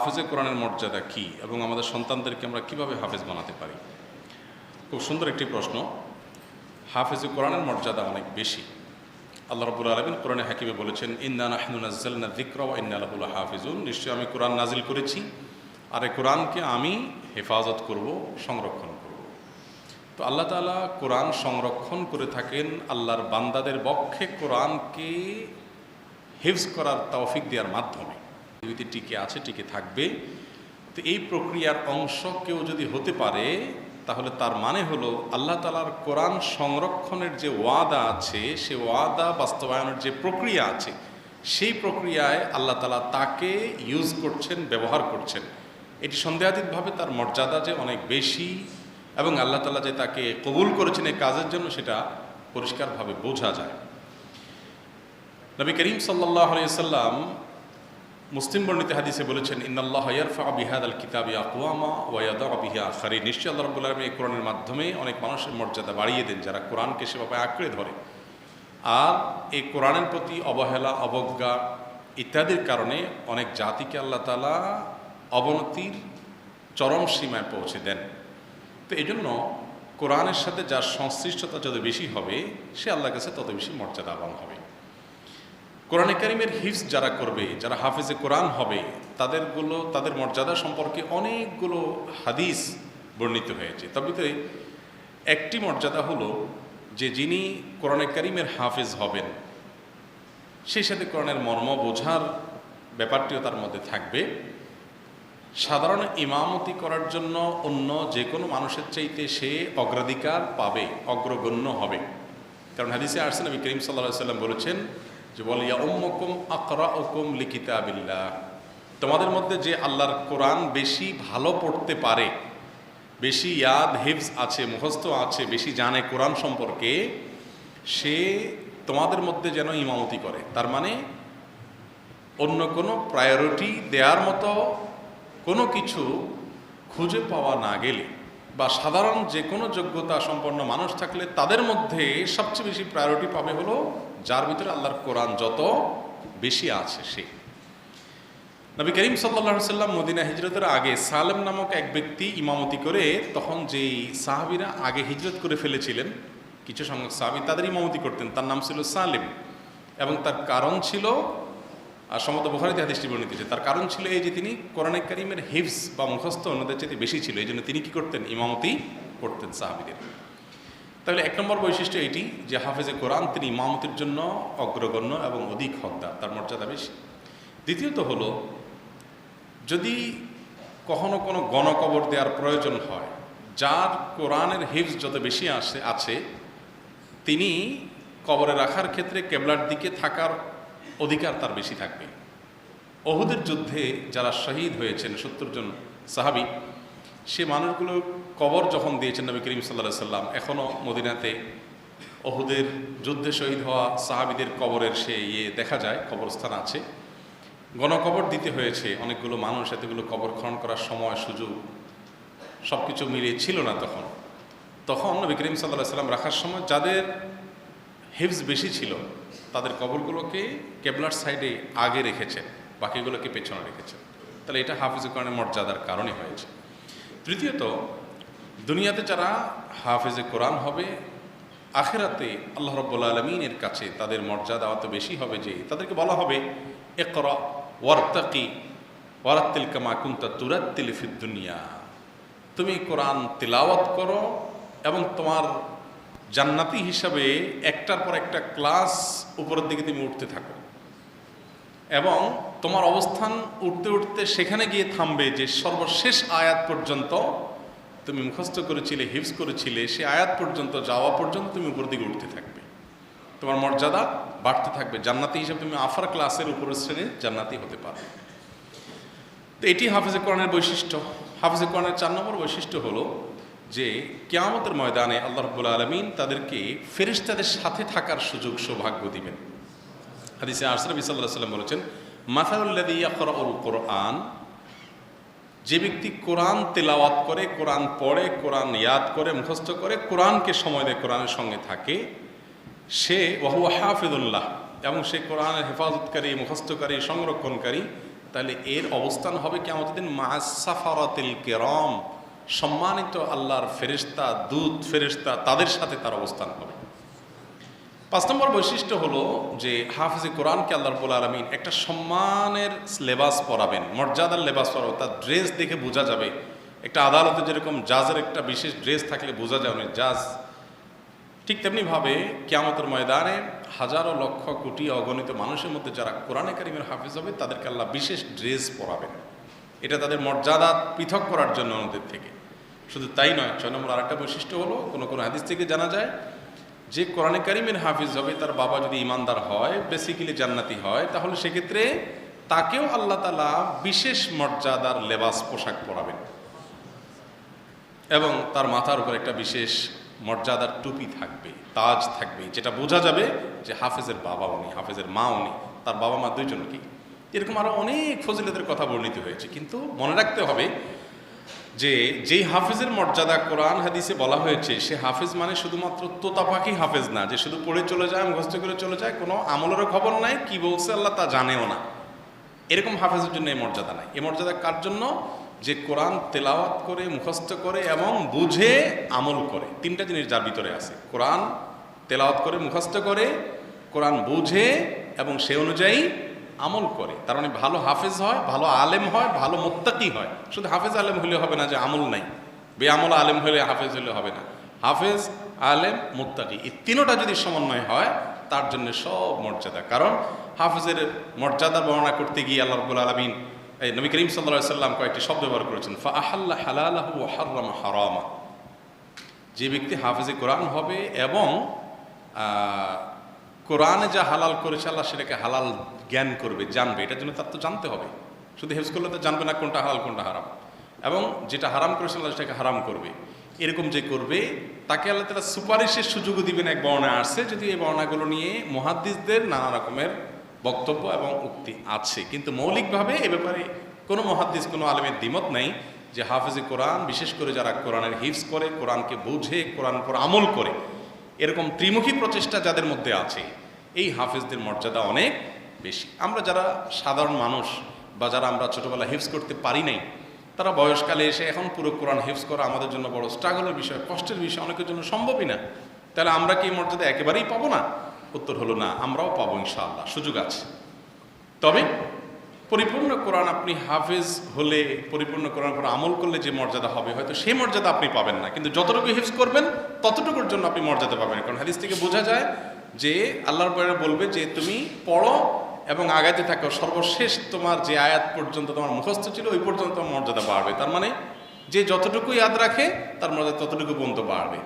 হাফেজে কোরআনের মর্যাদা কি এবং আমাদের সন্তানদেরকে আমরা কীভাবে হাফেজ বানাতে পারি? খুব সুন্দর একটি প্রশ্ন। হাফেজে কোরআনের মর্যাদা অনেক বেশি। আল্লাহ রবুল আলমিন কোরআনে হাকিমে বলেছেন, ইন্না নাহনুনাজ্জালনা যিকরা ওয়া হাফিজুন নিশ্চয়ই আমি কোরআন নাজিল করেছি আর এই কোরআনকে আমি হেফাজত করব, সংরক্ষণ করব। তো আল্লাহ তাআলা কোরআন সংরক্ষণ করে থাকেন আল্লাহর বান্দাদের পক্ষে কোরআনকে হিফজ করার তৌফিক দেওয়ার মাধ্যমে। পৃথিবীতে টিকে আছে, টিকে থাকবে। তো এই প্রক্রিয়ার অংশ কেউ যদি হতে পারে, তাহলে তার মানে হলো আল্লাহ তালার কোরআন সংরক্ষণের যে ওয়াদা আছে, সে ওয়াদা বাস্তবায়নের যে প্রক্রিয়া আছে, সেই প্রক্রিয়ায় আল্লাহ তালা তাকে ইউজ করছেন, ব্যবহার করছেন। এটি সন্দেহাতীতভাবে তার মর্যাদা যে অনেক বেশি এবং আল্লাহ তালা যে তাকে কবুল করেছেন এই কাজের জন্য সেটা পরিষ্কারভাবে বোঝা যায়। নবী করিম সাল্লাহ সাল্লাম মুসলিম বর্ণিত হাদিসে বলেছেন, ইন্নাল্লাহ ইয়ারফা বিহাদ আল কিতাবি আকওয়ামা ওয়াদা বিহা আখারি নিশ্চয় আল্লাহ রব্বুল আলমী এই কোরআনের মাধ্যমে অনেক মানুষের মর্যাদা বাড়িয়ে দেন যারা কোরআনকে সেভাবে আঁকড়ে ধরে। আর এই কোরআনের প্রতি অবহেলা, অবজ্ঞা ইত্যাদির কারণে অনেক জাতিকে আল্লাহ তালা অবনতির চরম সীমায় পৌঁছে দেন। তো এই জন্য কোরআনের সাথে যার সংশ্লিষ্টতা যত বেশি হবে, সে আল্লাহর কাছে তত বেশি মর্যাদাবান হবে। কোরআনে কারিমের হিফস যারা করবে, যারা হাফেজে কোরআন হবে, তাদেরগুলো, তাদের মর্যাদা সম্পর্কে অনেকগুলো হাদিস বর্ণিত হয়েছে। তবে ভিতরে একটি মর্যাদা হলো যে যিনি কোরআনে কারিমের হাফেজ হবেন, সেই সাথে কোরআনের মর্ম বোঝার ব্যাপারটিও তার মধ্যে থাকবে। সাধারণ ইমামতি করার জন্য অন্য যে কোনো মানুষের চাইতে সে অগ্রাধিকার পাবে, অগ্রগণ্য হবে। কারণ হাদিসে আরসেন নবী করিম সাল্লাহ সাল্লাম বলেছেন যে বল, ইয়া উম্মকুম আকরা ওকুম লিকিতাবিল্লাহ। তোমাদের মধ্যে যে আল্লাহর কোরআন বেশি ভালো পড়তে পারে, বেশি ইয়াদ, হিফজ আছে, মুখস্থ আছে, বেশি জানে কোরআন সম্পর্কে, সে তোমাদের মধ্যে যেন ইমামতি করে। তার মানে অন্য কোনো প্রায়োরিটি দেওয়ার মতো কোনো কিছু খুঁজে পাওয়া না গেলে বা সাধারণ যে কোনো যোগ্যতা সম্পন্ন মানুষ থাকলে তাদের মধ্যে সবচেয়ে বেশি প্রায়োরিটি পাবে হলো যার ভিতরে আল্লাহর কোরআন যত বেশি আছে সে। নবী করিম সাল্লা সাল্লাম মদিনা হিজরতের আগে সালেম নামক এক ব্যক্তি ইমামতি করে তখন যেই সাহাবিরা আগে হিজরত করে ফেলেছিলেন, কিছু সংখ্যক সাহাবি তাদের ইমামতি করতেন। তার নাম ছিল সালেম এবং তার কারণ ছিল আর সমত বখারিতে হাদিসটি বর্ণিত তার কারণ ছিল এই যে তিনি কোরআনে করিমের হিফস বা মুখস্থ অন্যদের চেয়ে বেশি ছিল, এই জন্য তিনি কি করতেন? ইমামতি করতেন সাহাবিদের। তাহলে এক নম্বর বৈশিষ্ট্য এটি যে হাফেজে কোরআন তিনি ইমামতির জন্য অগ্রগণ্য এবং অধিক হকদার তার মর্যাদা বেশি। দ্বিতীয়ত হলো, যদি কখনো কোনো গণকবর দেওয়ার প্রয়োজন হয়, যার কোরআনের হিফস যত বেশি আসে, আছে, তিনি কবরে রাখার ক্ষেত্রে কেবলার দিকে থাকার অধিকার তার বেশি থাকবে। অহুদের যুদ্ধে যারা শহীদ হয়েছেন, সত্তর জন সাহাবি সে মানুষগুলো কবর যখন দিয়েছেন নবী করিম সাল্লা সাল্লাম এখনও মদিনাতে অহুদের যুদ্ধে শহীদ হওয়া সাহাবিদের কবরের সে ইয়ে দেখা যায়, কবরস্থান আছে। গণকবর দিতে হয়েছে, অনেকগুলো মানুষ, এতগুলো কবর খনন করার সময়, সুযোগ সব কিছু মিলিয়ে ছিল না তখন। তখন নবী করিম সাল্লাহ সাল্লাম রাখার সময় যাদের হিফস বেশি ছিল, তাদের কবরগুলোকে কেবলার সাইডে আগে রেখেছেন, বাকিগুলোকে পেছনে রেখেছেন। তাহলে এটা হাফিজ কোরআনের মর্যাদার কারণে হয়েছে। তৃতীয়ত, দুনিয়াতে যারা হাফেজে কোরআন হবে, আখেরাতে আল্লাহ রব্বুল আলমিনের কাছে তাদের মর্যাদা অত বেশি হবে যে তাদেরকে বলা হবে একরা ওয়ার্তাকি ওয়ারাত্তিল কামা কুন্তা তুরাত্তিল দুনিয়া। তুমি কোরআন তিলাওয়াত করো এবং তোমার জান্নাতি হিসাবে একটার পর একটা ক্লাস উপরের দিকে তুমি উঠতে থাকো। এবং তোমার অবস্থান উঠতে উঠতে সেখানে গিয়ে থামবে যে সর্বশেষ আয়াত পর্যন্ত তুমি মুখস্থ করেছিলে হিফস করেছিলে, সে আয়াত পর্যন্ত, যাওয়া পর্যন্ত তুমি উপর দিকে উঠতে থাকবে। তোমার মর্যাদা বাড়তে থাকবে। জান্নাতি হিসাবে তুমি আফার ক্লাসের উপরের শ্রেণির জান্নাতি হতে পারবে। তো এটি হাফিজে কোরআনের বৈশিষ্ট্য। হাফিজে কোরআনের চার নম্বর বৈশিষ্ট্য হলো যে কেয়ামতের ময়দানে আল্লাহ রব্বুল আলমিন তাদেরকে ফেরিস্তাদের সাথে থাকার সুযোগ সৌভাগ্য দিবেন। হাদিসে আশরাফি সাল্লাহ সাল্লাম বলেছেন মাথাউল্লাদি ইয়াকরাউল কোরআন যে ব্যক্তি কোরআন তেলাওয়াত করে, কোরআন পড়ে, কোরআন ইয়াদ করে, মুখস্থ করে, কোরআনকে সময় দেয়, কোরআনের সঙ্গে থাকে, সে ওয়াহু হাফিদুল্লাহ এবং সে কোরআনের হেফাজতকারী, মুখস্থকারী, সংরক্ষণকারী, তাহলে এর অবস্থান হবে কেমন দিন মাসাফারাতিল কেরম, সম্মানিত আল্লাহর ফেরিস্তা দূত ফেরিস্তা তাদের সাথে তার অবস্থান হবে। পাঁচ নম্বর বৈশিষ্ট্য হলো যে হাফিজে কোরআনকে আল্লাহ রবুল আলমিন একটা সম্মানের লেবাস পরাবেন মর্যাদার লেবাস পরাবেন তার ড্রেস দেখে বোঝা যাবে। একটা আদালতে যেরকম জাজের একটা বিশেষ ড্রেস থাকলে বোঝা যায় জাজ। ঠিক তেমনিভাবে কেয়ামতের ময়দানে হাজারো লক্ষ কোটি অগণিত মানুষের মধ্যে যারা কোরআনে কারিমের হাফিজ হবে, তাদেরকে আল্লাহ বিশেষ ড্রেস পরাবেন এটা তাদের মর্যাদা পৃথক করার জন্য আমাদের থেকে। শুধু তাই নয়, ছয় নম্বর আরেকটা বৈশিষ্ট্য হলো, কোনো কোনো হাদিস থেকে জানা যায় যে কোরআনে কারিমের হাফিজ হবে, তার বাবা যদি ইমানদার হয় বেসিক্যালি জান্নাতি হয়, তাহলে সেক্ষেত্রে তাকেও আল্লাহ তালা বিশেষ মর্যাদার লেবাস পোশাক পরাবেন। এবং তার মাথার উপর একটা বিশেষ মর্যাদার টুপি থাকবে, তাজ থাকবে, যেটা বোঝা যাবে যে হাফেজের বাবা উনি, হাফেজের মা উনি, তার বাবা মা দুইজন কি? এরকম আরও অনেক ফজিলতের কথা বর্ণিত হয়েছে, কিন্তু মনে রাখতে হবে যে যেই হাফেজের মর্যাদা কোরআন হাদিসে বলা হয়েছে, সে হাফেজ মানে শুধুমাত্র তোতা পাখি হাফেজ না, যে শুধু পড়ে চলে যায়, মুখস্থ করে চলে যায়, কোনো আমলেরও খবর নাই, কি বলছে আল্লাহ তা জানেও না। এরকম হাফেজের জন্য এই মর্যাদা নাই। এই মর্যাদা কার জন্য? যে কোরআন তেলাওয়াত করে, মুখস্থ করে এবং বুঝে আমল করে। তিনটা জিনিস যার ভিতরে আছে। কোরআন তেলাওয়াত করে, মুখস্থ করে, কোরআন বুঝে এবং সে অনুযায়ী আমল করে। তার মানে ভালো হাফেজ হয়, ভালো আলেম হয়, ভালো মোত্তাকি হয়। শুধু হাফেজ আলেম হলে হবে না যে আমল নাই। বে বেআমল আলেম হলে হাফেজ হলে হবে না। হাফেজ, আলেম, মুত্তাকি এই তিনোটা যদি সমন্বয় হয়, তার জন্য সব মর্যাদা। কারণ হাফেজের মর্যাদা বর্ণনা করতে গিয়ে আল্লাহ রবুল আলমিন এই নবী করিম সাল্লা সাল্লাম কয়েকটি শব্দ ব্যবহার করেছেন, ফা আহাল্লা হালালাহু হারাম হারামা। যে ব্যক্তি হাফেজে কোরআন হবে এবং কোরআনে যা হালাল করেছে আল্লাহ সেটাকে হালাল জ্ঞান করবে, জানবে। এটার জন্য তার তো জানতে হবে। শুধু হেফজ করলে তো জানবে না কোনটা হালাল, কোনটা হারাম। এবং যেটা হারাম করেছে আল্লাহ সেটাকে হারাম করবে। এরকম যে করবে, তাকে আল্লাহ তালা সুপারিশের সুযোগও দিবেন এক বর্ণা আসছে, যদি এই বর্ণাগুলো নিয়ে মহাদ্দিসদের নানা রকমের বক্তব্য এবং উক্তি আছে। কিন্তু মৌলিকভাবে এ ব্যাপারে কোনো মহাদ্দিস, কোনো আলেমের দ্বিমত নেই যে হাফেজে কোরআন, বিশেষ করে যারা কোরআনের হিফজ করে, কোরআনকে বুঝে, কোরআন উপর আমল করে, এরকম ত্রিমুখী প্রচেষ্টা যাদের মধ্যে আছে। এই হাফেজদের মর্যাদা অনেক বেশি। আমরা যারা সাধারণ মানুষ বা যারা আমরা ছোটবেলা হিফজ করতে পারি নাই, তারা বয়সকালে এসে এখন পুরো কোরআন হিফজ করা আমাদের জন্য বড় স্ট্রাগলের বিষয়, কষ্টের বিষয়, অনেকের জন্য সম্ভবই না। তাহলে আমরা কি এই মর্যাদা একেবারেই পাবো না? উত্তর হলো না, আমরাও পাবো ইনশাআল্লাহ, সুযোগ আছে। তবে পরিপূর্ণ কোরআন আপনি হাফেজ হলে, পরিপূর্ণ কোরআন পর আমল করলে যে মর্যাদা হবে, হয়তো সেই মর্যাদা আপনি পাবেন না। কিন্তু যতটুকু হিফজ করবেন, ততটুকুর জন্য আপনি মর্যাদা পাবেন কারণ হাদিস থেকে বোঝা যায় যে আল্লাহর পরে বলবে যে তুমি পড়ো এবং আগাতে থাকো। সর্বশেষ তোমার যে আয়াত পর্যন্ত তোমার মুখস্থ ছিল, ওই পর্যন্ত তোমার মর্যাদা বাড়বে। তার মানে যে যতটুকু ইয়াদ রাখে, তার মর্যাদা ততটুকু পর্যন্ত বাড়বে।